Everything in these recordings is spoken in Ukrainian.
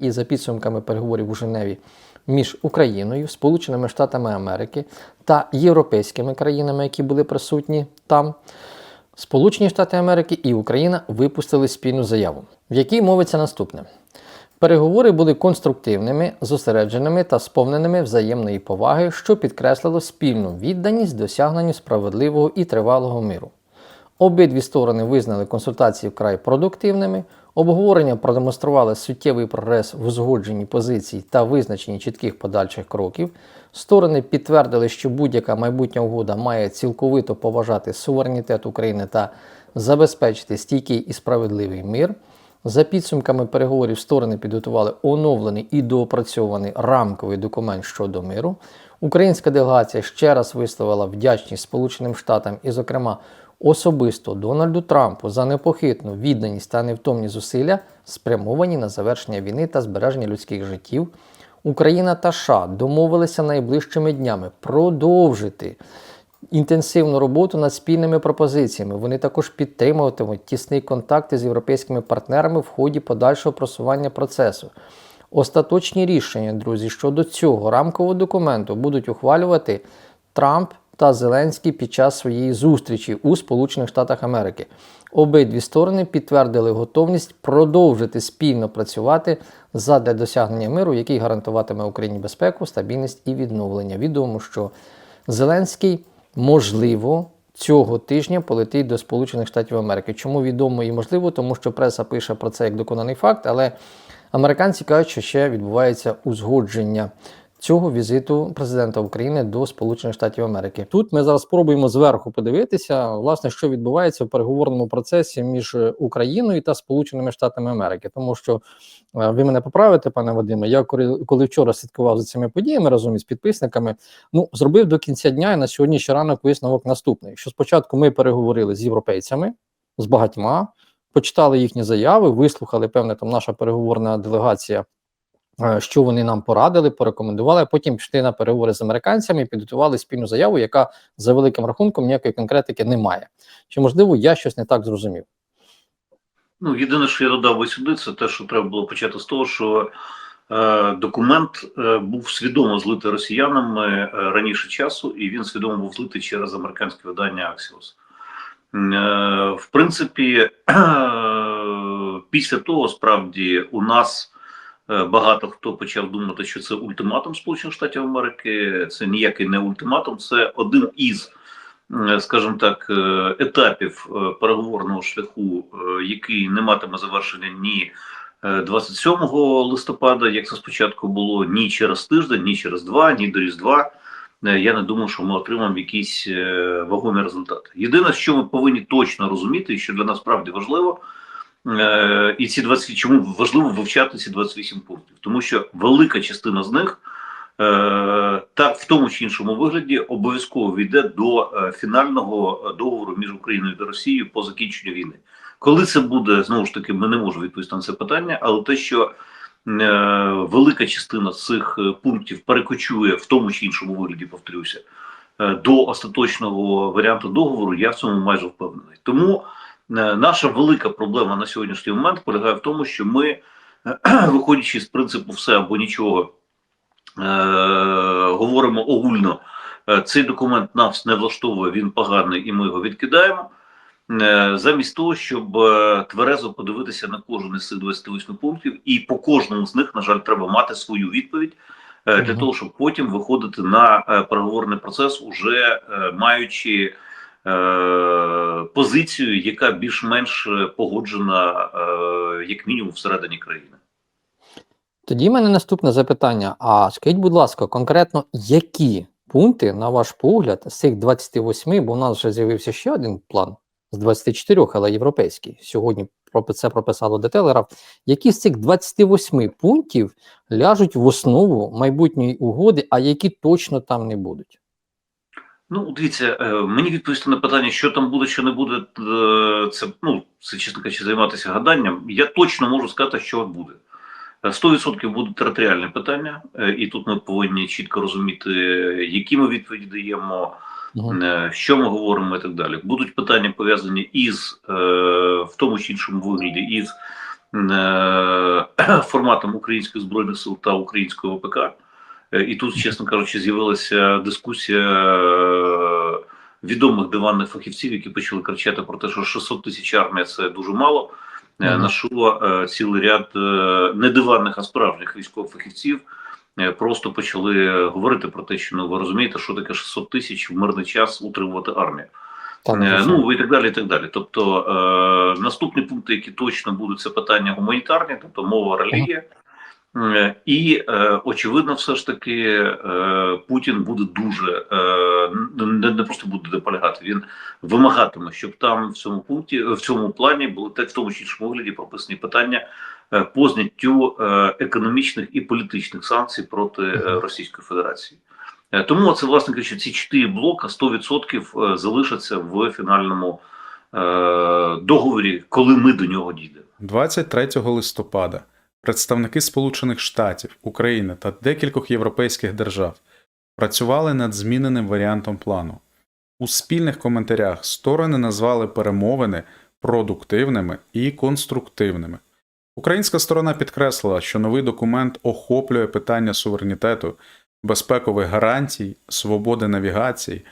І за підсумками переговорів у Женеві між Україною, Сполученими Штатами Америки та європейськими країнами, які були присутні там, Сполучені Штати Америки і Україна випустили спільну заяву, в якій мовиться наступне. Переговори були конструктивними, зосередженими та сповненими взаємної поваги, що підкреслило спільну відданість досягненню справедливого і тривалого миру. Обидві сторони визнали консультації вкрай продуктивними, обговорення продемонстрували суттєвий прогрес в узгодженні позицій та визначенні чітких подальших кроків. Сторони підтвердили, що будь-яка майбутня угода має цілковито поважати суверенітет України та забезпечити стійкий і справедливий мир. За підсумками переговорів сторони підготували оновлений і доопрацьований рамковий документ щодо миру. Українська делегація ще раз висловила вдячність Сполученим Штатам і, зокрема, особисто Дональду Трампу за непохитну відданість та невтомні зусилля, спрямовані на завершення війни та збереження людських життів. Україна та США домовилися найближчими днями продовжити інтенсивну роботу над спільними пропозиціями. Вони також підтримуватимуть тісні контакти з європейськими партнерами в ході подальшого просування процесу. Остаточні рішення, друзі, щодо цього рамкового документу будуть ухвалювати Трамп та Зеленський під час своєї зустрічі у Сполучених Штатах Америки. Обидві сторони підтвердили готовність продовжити спільно працювати задля досягнення миру, який гарантуватиме Україні безпеку, стабільність і відновлення. Відомо, що Зеленський можливо цього тижня полетить до Сполучених Штатів Америки. Чому відомо і можливо? Тому що преса пише про це як доконаний факт, але американці кажуть, що ще відбувається узгодження. Цього візиту президента України до Сполучених Штатів Америки. Тут ми зараз спробуємо зверху подивитися, власне, що відбувається в переговорному процесі між Україною та Сполученими Штатами Америки. Тому що е, ви мене поправите, пане Вадиме. Я коли, вчора слідкував за цими подіями разом із підписниками, ну зробив до кінця дня і на сьогоднішній ранок висновок наступний: що спочатку ми переговорили з європейцями, з багатьма, почитали їхні заяви, вислухали певне там наша переговорна делегація. Е, що вони нам порадили, порекомендували. а Потім пішли на переговори з американцями і підготували спільну заяву, яка за великим рахунком ніякої конкретики не має. Чи можливо я щось не так зрозумів? Ну, єдине, що я додав би сюди, це те, що треба було почати з того, що е, документ е, був свідомо злитий росіянами е, раніше часу, і він свідомо був злитий через американське видання Axios. Е, в принципі, е, після того справді у нас. Е, багато хто почав думати, що це ультиматум Сполучених Штатів Америки. Це ніякий не ультиматум, це один із, е, скажімо так, е, етапів переговорного шляху, який не матиме завершення ні 27 листопада, як це спочатку було, ні через тиждень, ні через два, ні до Різдва. Я не думаю, що ми отримаємо якісь вагомі результати. Єдине, що ми повинні точно розуміти, що для нас справді важливо. Е, і ці 20, чому важливо вивчати ці 28 пунктів, тому що велика частина з них е, так в тому чи іншому вигляді обов'язково війде до е, фінального договору між Україною та Росією по закінченню війни. Коли це буде знову ж таки, ми не можемо відповісти на це питання, але те, що велика частина цих пунктів перекочує в тому чи іншому вигляді, повторюся, до остаточного варіанту договору, я в цьому майже впевнений. Тому. Е, наша велика проблема на сьогоднішній момент полягає в тому, що ми, е, виходячи з принципу все або нічого, е, говоримо огульно. Цей документ нас не влаштовує, він поганий, і ми його відкидаємо. Замість того, щоб тверезо подивитися на кожен із цих 28 пунктів, і по кожному з них, на жаль, треба мати свою відповідь для того, щоб потім виходити на переговорний процес, уже маючи. Позицію, яка більш-менш погоджена, е, як мінімум, всередині країни. Тоді в мене наступне запитання: а скажіть, будь ласка, конкретно які пункти, на ваш погляд, з цих 28, бо у нас вже з'явився ще один план з 24, але європейський. Сьогодні це прописало детелера. Які з цих 28 пунктів ляжуть в основу майбутньої угоди, а які точно там не будуть? Ну, дивіться, е, мені відповісти на питання, що там буде, що не буде, е, це ну це чесно кажучи, займатися гаданням. Я точно можу сказати, що буде. 100% будуть територіальні питання, е, і тут ми повинні чітко розуміти, які ми відповіді даємо, що ми говоримо, і так далі. Будуть питання пов'язані із в тому чи іншому вигляді із е, форматом українських збройних сил та українського ВПК. Е, І тут, чесно кажучи, з'явилася дискусія е, відомих диванних фахівців, які почали кричати про те, що 600 тисяч армія це дуже мало. Е, Мгм. На що е, цілий ряд е, не диванних, а справжніх військових фахівців просто почали говорити про те, що ну ви розумієте, що таке 600 тисяч в мирний час утримувати армію. Та, ну, Е, Ну і так далі. і так далі. Тобто е, наступні пункти, які точно будуть, це питання гуманітарні, тобто мова, релігія. Е, І е, очевидно, все ж таки е, Путін буде дуже не, просто буде наполягати, він вимагатиме, щоб там в цьому пункті, в цьому плані були так в тому чи іншому вигляді прописані питання по зняттю економічних і політичних санкцій проти Російської Федерації. Тому це, власне кажучи, ці чотири блока 100% е, залишаться в фінальному договорі, коли ми до нього дійдемо. 23 листопада представники Сполучених Штатів, України та декількох європейських держав працювали над зміненим варіантом плану. У спільних коментарях сторони назвали перемовини продуктивними і конструктивними. Українська сторона підкреслила, що новий документ охоплює питання суверенітету, безпекових гарантій, свободи навігації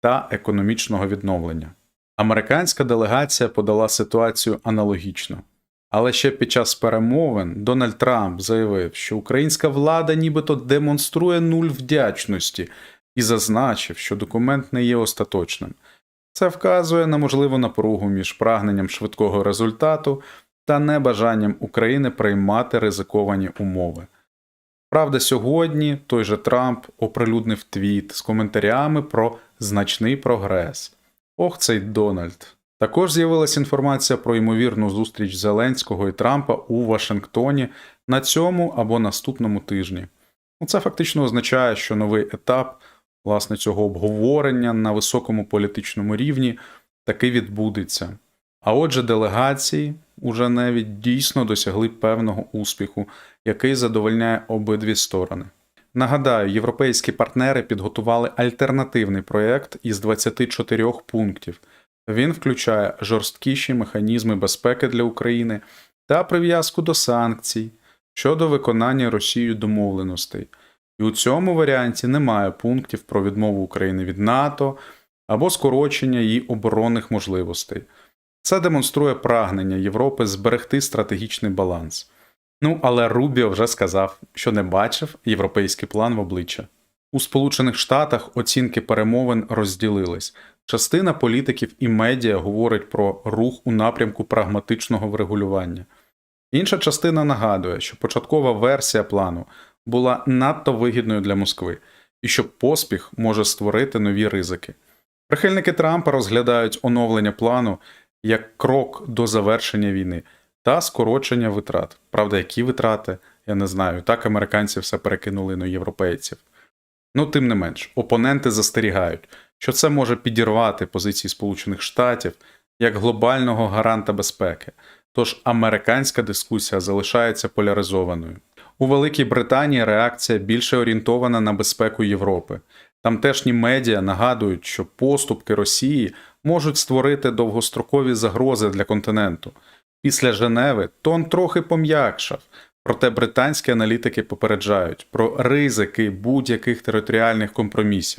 та економічного відновлення. Американська делегація подала ситуацію аналогічно. Але ще під час перемовин Дональд Трамп заявив, що українська влада нібито демонструє нуль вдячності і зазначив, що документ не є остаточним. Це вказує на можливу напругу між прагненням швидкого результату та небажанням України приймати ризиковані умови. Правда, сьогодні той же Трамп оприлюднив твіт з коментарями про значний прогрес. Ох, цей Дональд. Також з'явилася інформація про ймовірну зустріч Зеленського і Трампа у Вашингтоні на цьому або наступному тижні. Ну, Це фактично означає, що новий етап власне цього обговорення на високому політичному рівні таки відбудеться. А отже, делегації уже навіть дійсно досягли певного успіху, який задовольняє обидві сторони. Нагадаю, європейські партнери підготували альтернативний проєкт із 24 пунктів. Він включає жорсткіші механізми безпеки для України та прив'язку до санкцій щодо виконання Росією домовленостей. І у цьому варіанті немає пунктів про відмову України від НАТО або скорочення її оборонних можливостей. Це демонструє прагнення Європи зберегти стратегічний баланс. Ну, але Рубіо вже сказав, що не бачив європейський план в обличчя. У Сполучених Штатах оцінки перемовин розділились. Частина політиків і медіа говорить про рух у напрямку прагматичного врегулювання. Інша частина нагадує, що початкова версія плану була надто вигідною для Москви, і що поспіх може створити нові ризики. Прихильники Трампа розглядають оновлення плану як крок до завершення війни та скорочення витрат. Правда, які витрати, я не знаю. Так американці все перекинули на європейців. Ну, тим не менш, опоненти застерігають, що це може підірвати позиції Сполучених Штатів як глобального гаранта безпеки. Тож американська дискусія залишається поляризованою. У Великій Британії реакція більше орієнтована на безпеку Європи. Тамтешні медіа нагадують, що поступки Росії можуть створити довгострокові загрози для континенту. Після Женеви тон трохи пом'якшав, проте британські аналітики попереджають про ризики будь-яких територіальних компромісів.